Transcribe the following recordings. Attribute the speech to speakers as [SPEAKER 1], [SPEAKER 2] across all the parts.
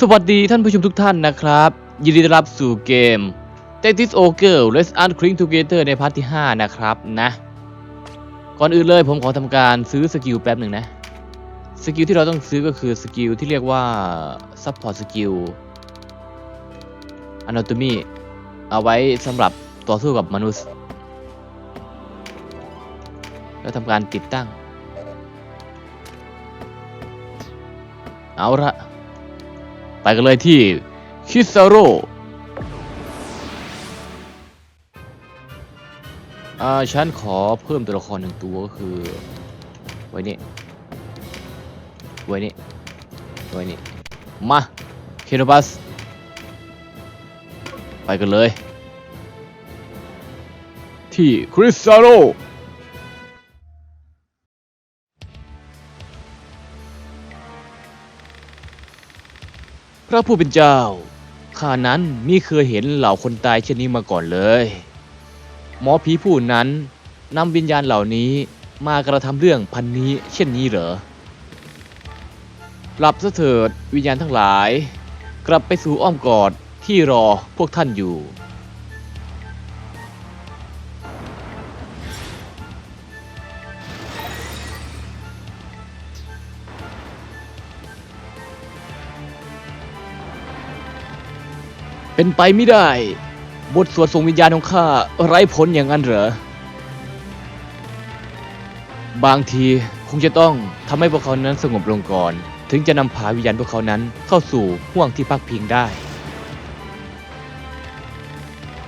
[SPEAKER 1] สวัสดีท่านผู้ชมทุกท่านนะครับ ยินดีต้อนรับสู่เกม t e c t i s Ogre Let's Uncring Together ในพาร์ทที่ 5 นะครับนะ ก่อนอื่นเลยผมขอทำการซื้อสกิลแป๊บหนึ่งนะ สกิลที่เราต้องซื้อก็คือสกิลที่เรียกว่า Support Skill Anatomy เอาไว้สำหรับต่อสู้กับมนุษย์ แล้วทำการติดตั้ง เอาละ ไปกันเลยที่คิซาโร่อ่าฉันขอเพิ่มตัวละครหนึ่งตัวก็คือ ไว้นี่ไว้นี่ไว้นี่มาเคโนบัสไปกันเลย ที่คริสซาโร่ ระผู้เป็นเจ้า ข้านั้นมิเคยเห็นเหล่าคนตายเช่นนี้มาก่อนเลย หมอผีผู้นั้นนำวิญญาณเหล่านี้มากระทำเรื่องพันนี้เช่นนี้เหรอหลับเถิดวิญญาณทั้งหลาย กลับไปสู่อ้อมกอดที่รอพวกท่านอยู่ เป็นไปไม่ได้ บทสวดส่งวิญญาณของข้าไร้ผลอย่างนั้นเหรอ บางทีคงจะต้องทำให้พวกเขานั้นสงบลงก่อน ถึงจะนำพาวิญญาณพวกเขานั้นเข้าสู่ห่วงที่พักพิงได้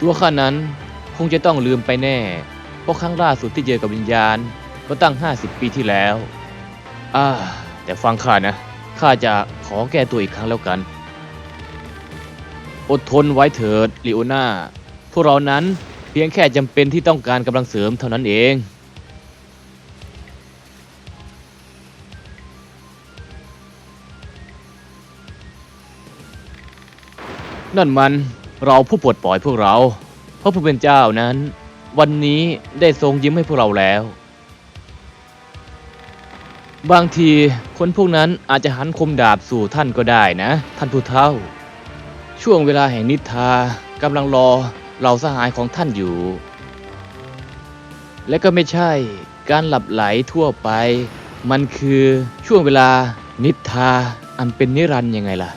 [SPEAKER 1] ตัวข้านั้นคงจะต้องลืมไปแน่ เพราะครั้งล่าสุดที่เจอกับวิญญาณก็ตั้ง 50 ปีที่แล้ว อ่า แต่ฟังข้านะ ข้าจะขอแก้ตัวอีกครั้งแล้วกัน อดทนไว้เถิดลิโอนาพวกเรานั้นเพียงแค่จำเป็นที่ต้องการกำลังเสริมเท่านั้นเอง นั่นมันเราผู้ปลดปล่อยพวกเรา เพราะผู้เป็นเจ้านั้น วันนี้ได้ทรงยิ้มให้พวกเราแล้ว บางทีคนพวกนั้นอาจจะหันคมดาบสู่ท่านก็ได้นะ ท่านผู้เฒ่า ช่วงเวลาแห่งนิทรากำลังรอเหล่าสหายของท่านอยู่ และก็ไม่ใช่การหลับไหลทั่วไป มันคือช่วงเวลานิทราอันเป็นนิรันด์ยังไงล่ะ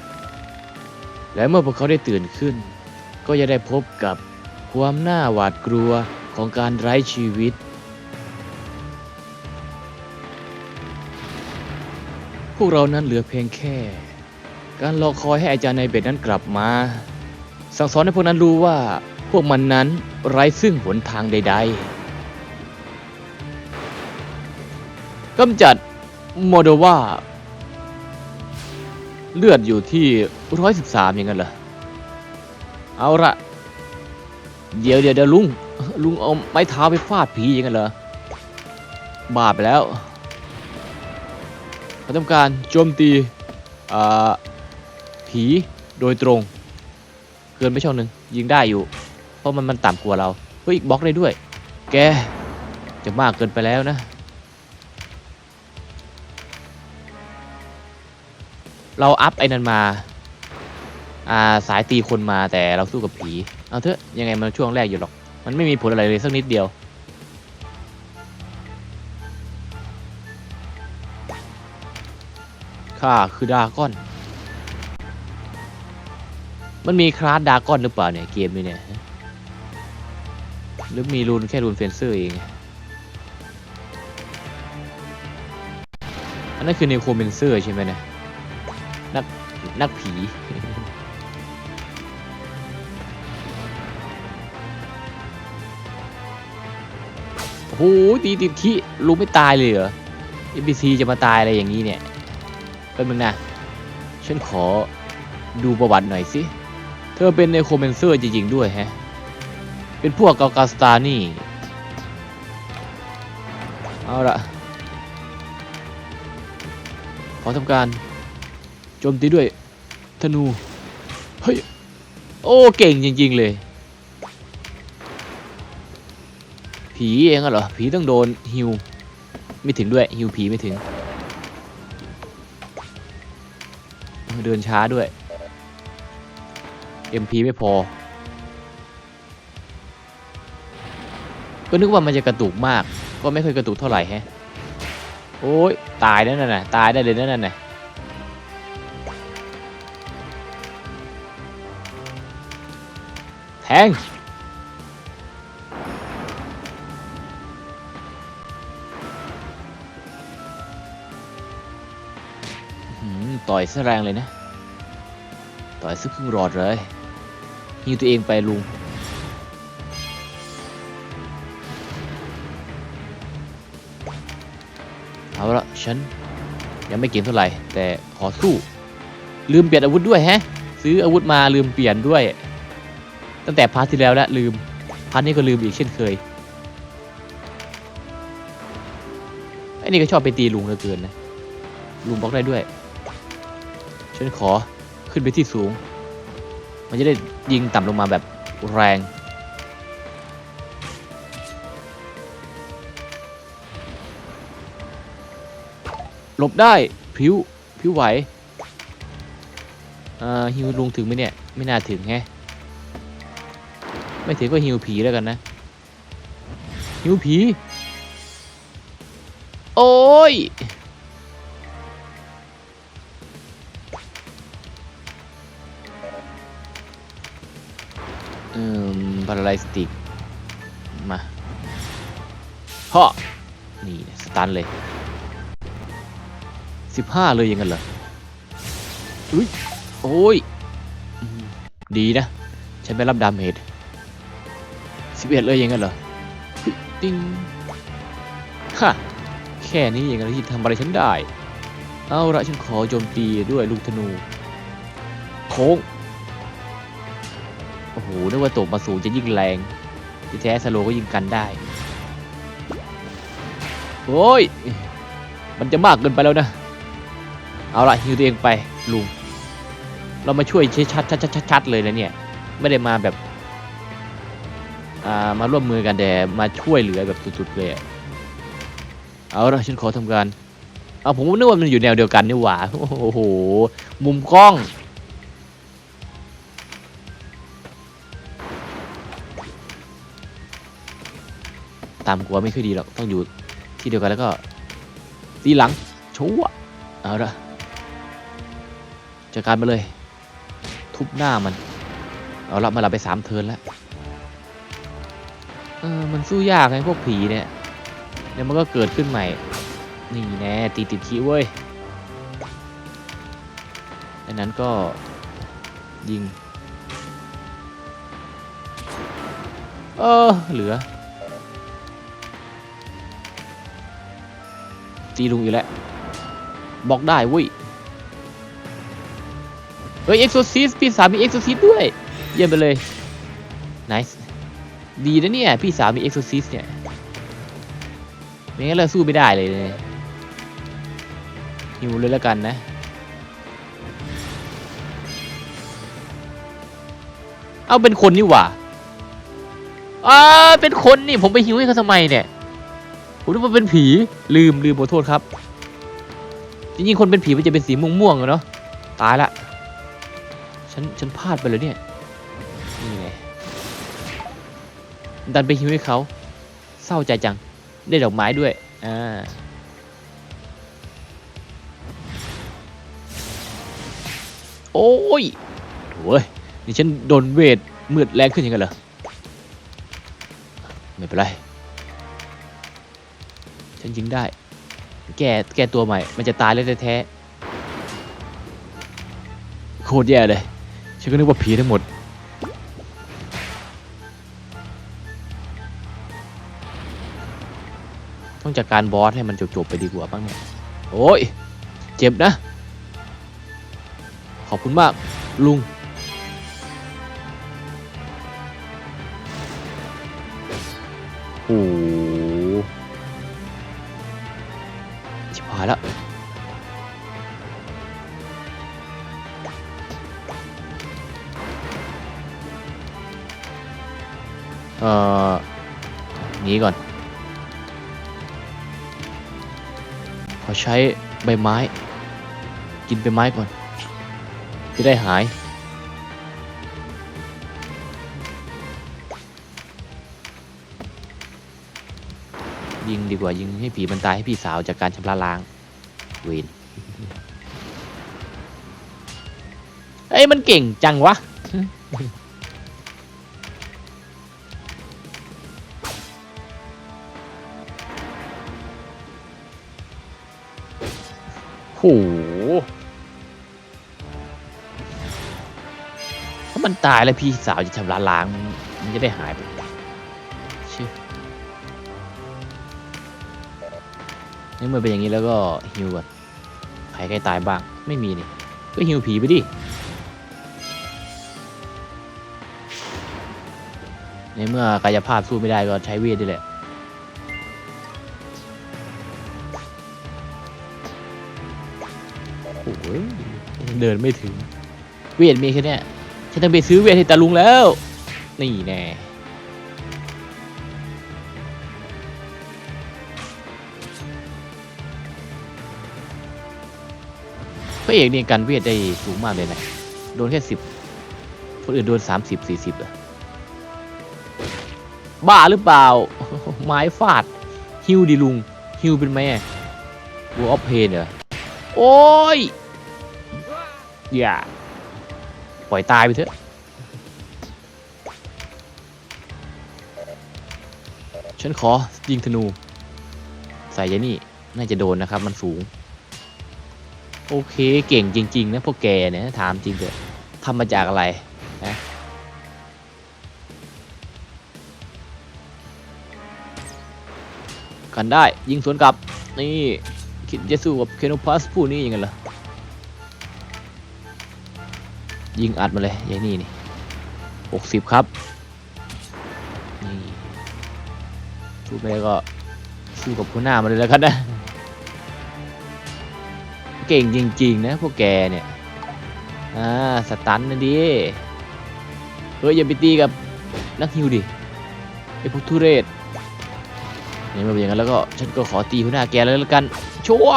[SPEAKER 1] และเมื่อพวกเขาได้ตื่นขึ้น ก็จะได้พบกับความน่าหวาดกลัวของการไร้ชีวิต พวกเรานั้นเหลือเพียงแค่ การรอคอยให้อาจารย์ในเบตนั้นกลับมา สั่งสอนให้พวกนั้นรู้ว่าพวกมันนั้นไร้ซึ่งหนทางใด ๆกำจัดโมโดวาเลือดอยู่ที่ 113 อย่างนั้นเหรอ เอาละเดี๋ยวเดี๋ยวเดี๋ยวลุง ลุงเอาไม้เท้าไปฟาดผีอย่างนั้นเหรอ บาปไปแล้วเราทำการโจมตี อ่า ผีโดยตรง เกินไปช่องหนึ่งยิงได้อยู่ เพราะมันมันต่ำกว่าเราเฮ้ยบล็อกได้ด้วย แกจะมากเกินไปแล้วนะ เราอัพไอ้นันมาอ่าสายตีคนมาแต่เราสู้กับผี เอาเถอะยังไงมันช่วงแรกอยู่หรอก มันไม่มีผลอะไรเลยสักนิดเดียว ข้าคือดาก้อน มันมีคลาสดรากอนหรือเปล่าเนี่ยเกมนี้เนี่ย หรือมีรูนแค่รูนเฟนเซอร์เอง อันนั้นคือเนโครเมนเซอร์ใช่ไหมเนี่ย นัก นักผีโอ้โหตีติดขี้รู้ไม่ตายเลยเหรอ NPC จะมาตายอะไรอย่างนี้เนี่ยแป๊บนึงนะ ฉันขอดูประวัติหน่อยสิ ธอเป็นเนโครเมนเซอร์จริงๆด้วยแฮะ เป็นพวกกากาสตานี่ เอาละขอทำการโจมตีด้วยธนู เฮ้ย โอ้ เก่งจริงๆเลย ผีเองอะเหรอ ผีต้องโดนฮิว ไม่ถึงด้วยฮิวผีไม่ถึง เดินช้าด้วย MP ไม่พอ ก็นึกว่ามันจะกระตุกมาก ก็ไม่เคยกระตุกเท่าไหร่แฮะ โอ้ยตายนั่นน่ะตายได้เลยนั่นน่ะแทงหือต่อยซะแรงเลยนะ ต่อยซึกครึ่งรอดเลย ฮิวตัวเองไปลุงเอาละฉันยังไม่เก่งเท่าไหร่ แต่ขอสู้ ลืมเปลี่ยนอาวุธด้วยแฮะ ซื้ออาวุธมาลืมเปลี่ยนด้วย ตั้งแต่พาร์ทที่แล้วแล้วลืมพาร์ทนี้ก็ลืมอีกเช่นเคยไอ้นี่ก็ชอบไปตีลุงเหลือเกินนะลุงบล็อกได้ด้วย ฉันขอขึ้นไปที่สูง มันจะได้ยิงต่ำลงมาแบบแรง หลบได้ผิวผิวไหวอ่าฮิวลุงถึงไหมเนี่ย ไม่น่าถึงแฮะไม่ถึงก็ฮิวผีแล้วกันนะ ฮิวผี โอ้ย สติก มาฮะนี่ สตันเลยสิบห้าเลยอยังงั้นเหรออุ้ย โอ้ย ดีนะ ฉันไม่รับดาเมจสิบเอ็ดเลยอยังงั้นเหรอติ้งฮะแค่นี้เองนะที่ทำอะไรฉันได้ เอาละฉันขอโจมตีด้วยลูกธนู โค้ง โอ้โหนึกว่าตกมาสูงจะยิ่งแรงที่แท้สโลก็ยิงกันได้โอ้ย มันจะมากเกินไปแล้วนะ เอาละฮิวตัวเองไปลุง เรามาช่วยชัดชัดชัดชัดชัดเลยนะเนี่ย ไม่ได้มาแบบอ่ามาร่วมมือกันแต่มาช่วยเหลือแบบสุดๆเลย เอาละฉันขอทำการเอาผมนึกว่ามันอยู่แนวเดียวกันนี่หว่า โอ้โห มุมกล้อง ตามกลัวไม่ค่อยดีหรอกต้องอยู่ที่เดียวกันแล้วก็ตีหลังชัวเอาละจัดการมาเลย ทุบหน้ามัน เอาละมาเราไปสามเทินแล้วเออมันสู้ยากไงพวกผีเนี่ยเดี๋ยวมันก็เกิดขึ้นใหม่ นี่แน่ตีติดขี้เว้ยอันนั้นก็ยิง เออเหลือ ตีลุงอีกแล้วบอกได้เว้ยเฮ้ยเอ็กโซซิสพี่สามมีเอ็กโซซิสด้วย เยี่ยมไปเลย n น c e ดีนะเนี่ย พี่สาวมีเอ็กโซซิสเนี่ยไม่งั้นเราสู้ไม่ได้เลยเนี่ยหิวเลยแล้วกันนะเอาเป็นคนนี่หว่าอ่าเป็นคนนี่ผมไปหิวให้เขาทำไมเนี่ย ผมนึกว่าเป็นผีลืมลืมขอโทษครับ จริงๆคนเป็นผีมันจะเป็นสีม่วงๆอะเนาะตายละฉันฉันพลาดไปเลยเนี่ยนี่ไงดันไปหิวให้เขาเศร้าใจจังได้ดอกไม้ด้วยอ่าโอ้ยโถ่เว้ยนี่ฉันโดนเวทมืดแรงขึ้นยังไงเหรอไม่เป็นไร ฉันยิงได้ แก้แก้ตัวใหม่ มันจะตายแล้วแท้โคตรแย่เลย ฉันก็นึกว่าผีทั้งหมด ต้องจัดการบอสให้มันจบๆไปดีกว่าบ้างเนี่ย โอ้ย เจ็บนะ ขอบคุณมาก ลุงโอ้ เอ่อนี้ก่อน ขอใช้ใบไม้ กินใบไม้ก่อน จะได้หาย ยิงดีกว่ายิงให้ผีมันตายให้พี่สาวจากการชำระล้างเวนเอ้ยมันเก่งจังวะ โหถ้ามันตายแล้วพี่สาวจะชำระล้าง มันจะได้หายไปชื่อนี่เมื่อเป็นอย่างนี้แล้วก็ฮิวก่อนใครใกล้ตายบ้าง ไม่มีนี่ ก็ฮิวผีไปดิในเมื่อกายภาพสู้ไม่ได้ก็ใช้เวทนี่แหละ เดินไม่ถึง เวทมีแค่เนี้ยฉันต้องไปซื้อเวทให้ตาลุงแล้ว นี่แน่พระเอกเนี่ยกันเวทได้สูงมากเลยนะ โดนแค่สิบคนอื่นโดนสามสิบสี่สิบอะบ้าหรือเปล่า ไม้ฟาด ฮิวดิลุง ฮิวเป็นไหมบูออฟเพนเหรอ โอ้ย อย่า ปล่อยตายไปเถอะ ฉันขอยิงธนู ใส่ยานี่ น่าจะโดนนะครับ มันสูง โอเคเก่งจริง ๆ นะพวกแกเนี่ยถามจริงเถอะทำมาจากอะไรนะกันได้ยิงสวนกลับ นี่ คิดจะสู้กับเคโนพัสผู้นี้ยังไงล่ะ ยิงอัดมาเลยยายนี่นี่หกสิบครับนี่สู้ไปก็สู้กับผู้หน้ามาเลยแล้วกันนะ เก่งจริง ๆ นะพวกแกเนี่ย อ่า สตันนะดิ เฮ้ยอย่าไปตีกับนักฮิวดิไอพวกทุเรศนี่มาเป็นอย่างนั้นแล้วก็ฉันก็ขอตีผู้หน้าแกเลยแล้วกัน ชัว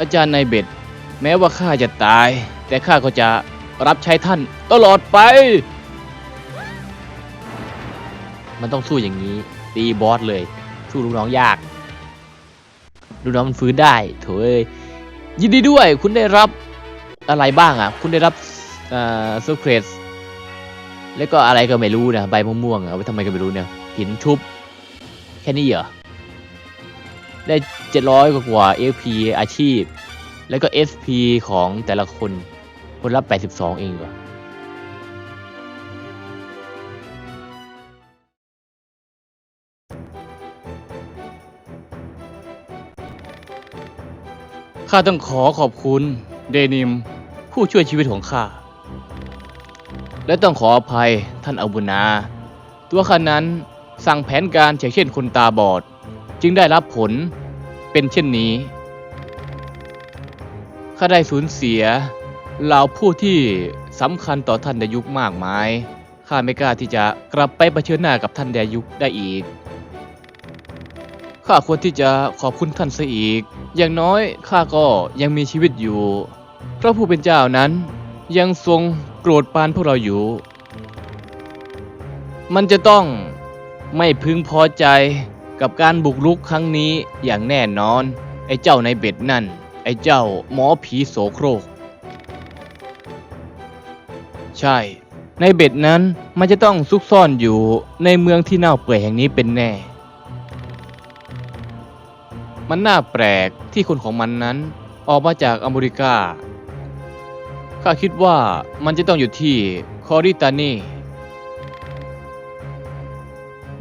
[SPEAKER 1] อาจารย์นายเบ็ด แม้ว่าข้าจะตาย แต่ข้าก็จะรับใช้ท่านตลอดไป มันต้องสู้อย่างนี้ ตีบอสเลย สู้ลูกน้องยาก ลูกน้องมันฟื้นได้โถเอ้ยยินดีด้วย คุณได้รับอะไรบ้างอะ คุณได้รับเอ่อโซเครสแล้วก็อะไรก็ไม่รู้นะ ใบม่วงๆอะเอาไว้ทำไมก็ไม่รู้เนี่ย หินชุบ แค่นี้เหรอ ได้ 700 กว่ากว่า FP อาชีพ แล้วก็ SP ของแต่ละคน คนละ82 เองเหรอข้าต้องขอขอบคุณเดนิม ผู้ช่วยชีวิตของข้า และต้องขออภัยท่านอาบุนา ตัวข้านั้นสั่งแผนการเช่นเช่นคนตาบอด จึงได้รับผลเป็นเช่นนี้ ข้าได้สูญเสียเหล่าผู้ที่สำคัญต่อท่านดายุคมากมาย ข้าไม่กล้าที่จะกลับไปเผชิญหน้ากับท่านดยุคได้อีก ข้าควรที่จะขอบคุณท่านซะอีก อย่างน้อยข้าก็ยังมีชีวิตอยู่ พระผู้เป็นเจ้านั้นยังทรงโกรธปานพวกเราอยู่ มันจะต้องไม่พึงพอใจกับการบุกรุกครั้งนี้อย่างแน่นอน ไอ้เจ้าในเบ็ดนั่น ไอ้เจ้าหมอผีโสโครก ใช่ ในเบ็ดนั้นมันจะต้องซุกซ่อนอยู่ในเมืองที่เน่าเปื่อยแห่งนี้เป็นแน่ มันน่าแปลกที่คนของมันนั้นออกมาจากอเมริกา ข้าคิดว่ามันจะต้องอยู่ที่คอริตานี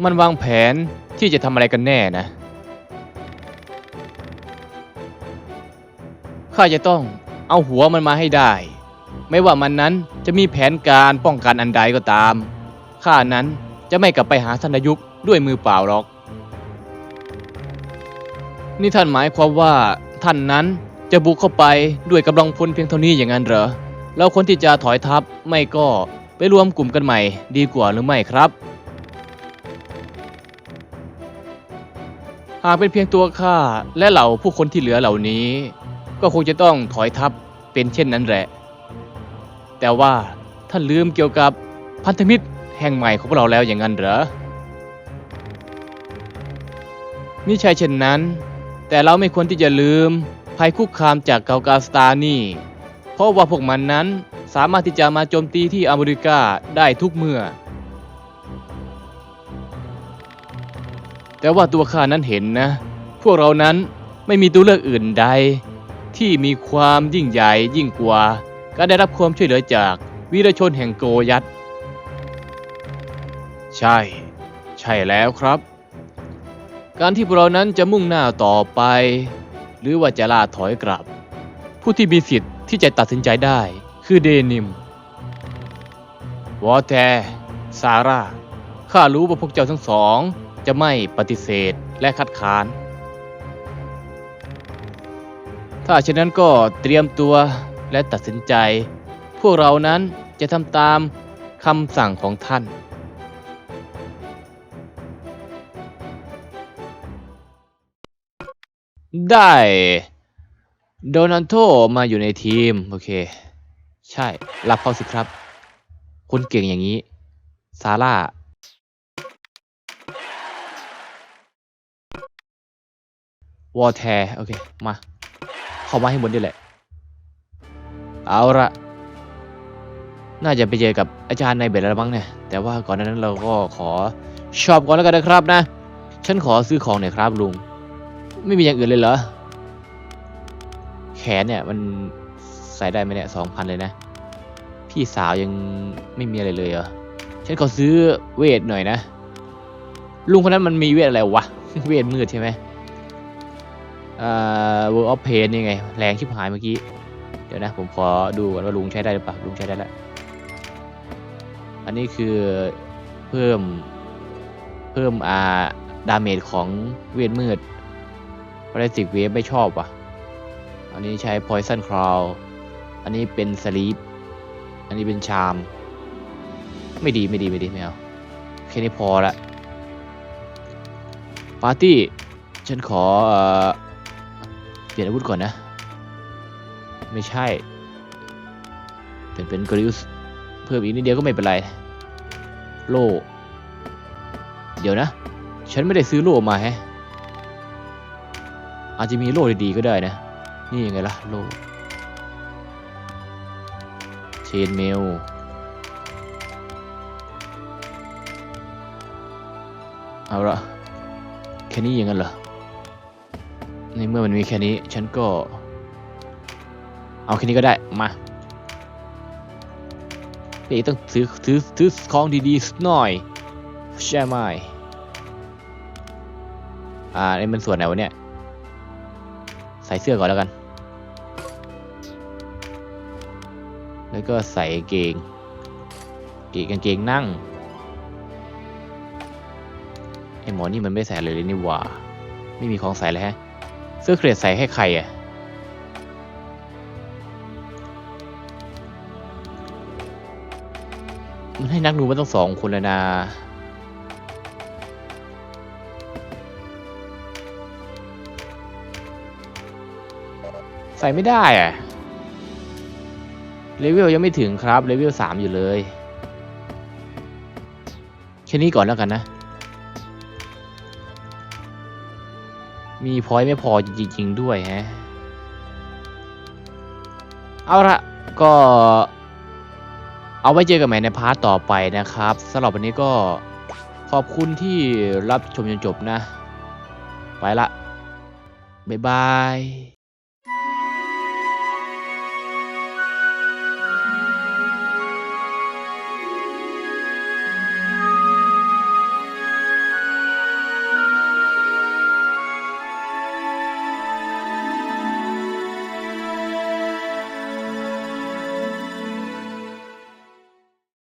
[SPEAKER 1] มันวางแผนที่จะทำอะไรกันแน่นะ ข้าจะต้องเอาหัวมันมาให้ได้ ไม่ว่ามันนั้นจะมีแผนการป้องกันอันใดก็ตาม ข้านั้นจะไม่กลับไปหาสันยุกด้วยมือเปล่าหรอก นี่ท่านหมายความว่าท่านนั้นจะบุกเข้าไปด้วยกำลังพลเพียงเท่านี้อย่างนั้นเหรอ แล้วคนที่จะถอยทัพไม่ก็ไปรวมกลุ่มกันใหม่ดีกว่าหรือไม่ครับ หากเป็นเพียงตัวข้าและเหล่าผู้คนที่เหลือเหล่านี้ ก็คงจะต้องถอยทัพเป็นเช่นนั้นแหละ แต่ว่าท่านลืมเกี่ยวกับพันธมิตรแห่งใหม่ของเราแล้วอย่างนั้นเหรอมิใช่เช่นนั้น แต่เราไม่ควรที่จะลืมภัยคุกคามจากเกากาสตานี่ เพราะว่าพวกมันนั้นสามารถที่จะมาโจมตีที่อเมริกาได้ทุกเมื่อ แต่ว่าตัวข้านั้นเห็นนะ พวกเรานั้นไม่มีตัวเลือกอื่นใด ที่มีความยิ่งใหญ่ยิ่งกว่า การได้รับความช่วยเหลือจากวีรชนแห่งโกยัตใช่ ใช่แล้วครับ การที่พวกเรานั้นจะมุ่งหน้าต่อไป หรือว่าจะล่าถอยกลับ ผู้ที่มีสิทธิ์ที่จะตัดสินใจได้คือเดนิมวอเตร์ซาร่าข้ารู้ว่าพวกเจ้าทั้งสองจะไม่ปฏิเสธและคัดค้าน ถ้าเช่นนั้นก็เตรียมตัวและตัดสินใจ พวกเรานั้นจะทำตามคำสั่งของท่าน ได้โดนัลโทมาอยู่ในทีม โอเค ใช่ รับเขาสิครับ คนเก่งอย่างนี้ ซาร่า วอแทร์ โอเค มา เข้ามาให้หมดนี่แหละ เอาละน่าจะไปเจอกับอาจารย์ในเบ็ดแล้วมั้งเนี่ยแต่ว่าก่อนหนานั้นเราก็ขอชอบก่อนแล้วกันนะครับนะ ฉันขอซื้อของหน่อยครับลุง ไม่มีอย่างอื่นเลยเหรอ แขนเนี่ยมันใส่ได้ไหมเนี่ยสองพันเลยนะ พี่สาวยังไม่มีอะไรเลยเหรอ ฉันขอซื้อเวทหน่อยนะ ลุงคนนั้นมันมีเวทอะไรวะ เวทมืดใช่ไหม อ่า World of Pain นี่ไง แรงชิบหายเมื่อกี้ เดี๋ยวนะ ผมขอดูก่อนว่าลุงใช้ได้หรือเปล่าลุงใช้ได้แล้ว อันนี้คือเพิ่มเพิ่มอ่าดาเมจของเวทมืด p a r a s i c Wave ไม่ชอบว่ะ อันนี้ใช้ Poison Claw อันนี้เป็น Sleep อันนี้เป็น Charm ไม่ดีไม่ดีไม่ดีไม่เอาแค่นี้พอละปาร์ตี้ ฉันขอเอ่อ เปลี่ยนอาวุธก่อนนะ ไม่ใช่ เป็นเป็นกริสเพิ่มอีกนิดเดียวก็ไม่เป็นไร โล่ เดี๋ยวนะ ฉันไม่ได้ซื้อโล่มาแฮะ อาจจะมีโล่ดีๆก็ได้นะ นี่ยังไงล่ะ โล่ เชนเมลเอาละแค่นี้ย่างนั้นเหรอ ในเมื่อมันมีแค่นี้ ฉันก็ เอาแค่นี้ก็ได้ มาเด็กต้องซื้อซื้อซื้อของดีๆสักหน่อยใช่ไหมอ่านี่มันส่วนไหนวะเนี่ย ใส่เสื้อก่อนแล้วกัน แล้วก็ใส่เกงเกงกางเกงนั่งไอหมอนี่มันไม่ใส่เลยเลยนี่หว่า ไม่มีของใส่เลยฮะ เสื้อเครดใส่ให้ใครอะมันให้นักดูมันต้องสองคนเลยนะใส่ไม่ได้อะเลเวลยังไม่ถึงครับ เลเวลสามอยู่เลย แค่นี้ก่อนแล้วกันนะ มีพอยต์ไม่พอจริงๆด้วยฮะ เอาละก็ เอาไว้เจอกันใหม่ในพาร์ทต่อไปนะครับสำหรับวันนี้ก็ขอบคุณที่รับชมจนจบนะ ไปละ บ๊ายบาย